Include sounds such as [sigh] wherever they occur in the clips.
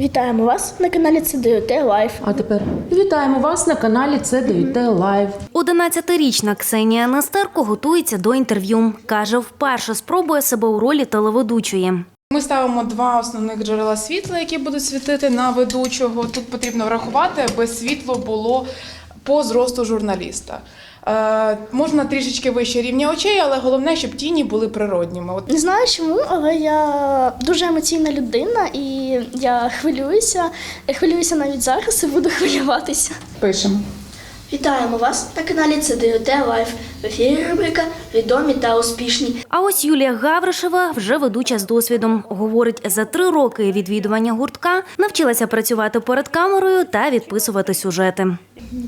Вітаємо вас на каналі ЦДЮТ Лайф. А тепер вітаємо вас на каналі Це ДЮТ Лайв. 11-річна Ксенія Нестерко готується до інтерв'ю. Каже, вперше спробує себе у ролі телеведучої. Ми ставимо два основних джерела світла, які будуть світити на ведучого. Тут потрібно врахувати, аби світло було по зросту журналіста. Е, можна трішечки вище рівня очей, але головне, щоб тіні були природніми. От Не знаю чому, але я дуже емоційна людина і я хвилююся. Я хвилююся навіть зараз і буду [laughs] хвилюватися. пишемо. Вітаємо вас на каналі ЦДЮТ Лайф. В ефірі рубрика Відомі та успішні. А ось Юлія Гавришева вже ведуча з досвідом. Говорить, за три роки відвідування гуртка навчилася працювати перед камерою та відписувати сюжети.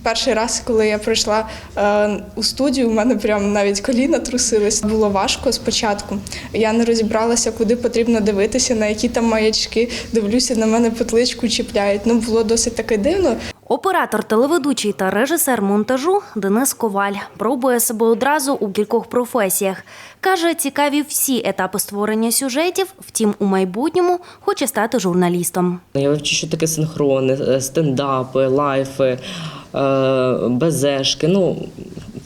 Перший раз, коли я прийшла е, у студію, у мене прям навіть коліна трусились. Було важко спочатку. Я не розібралася, куди потрібно дивитися, на які там маячки. Дивлюся, на мене петличку чіпляють. Ну було досить таке дивно. Оператор, телеведучий та режисер монтажу Денис Коваль пробує себе одразу у кількох професіях. Каже, цікаві всі етапи створення сюжетів, втім, у майбутньому хоче стати журналістом. Я вивчу, що таке синхрони, е, стендапи, лайфи, е, безешки. Ну,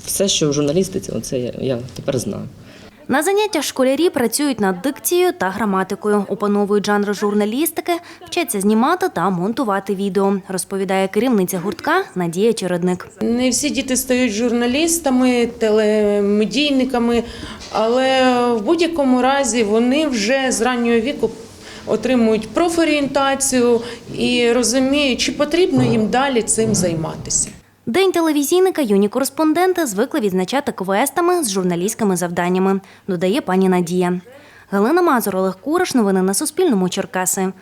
все, що в журналістиці, оце я, я тепер знаю. На заняттях школярі працюють над дикцією та граматикою, опановують жанри журналістики, вчаться знімати та монтувати відео, розповідає керівниця гуртка Надія Чередник. Не всі діти стають журналістами, телемедійниками, але в будь-якому разі вони вже з раннього віку отримують профорієнтацію і розуміють, чи потрібно їм далі цим займатися. День телевізійника юні кореспонденти звикли відзначати квестами з журналістськими завданнями, додає пані Надія. Галина Мазур, Олег Куриш. Новини на Суспільному. Черкаси.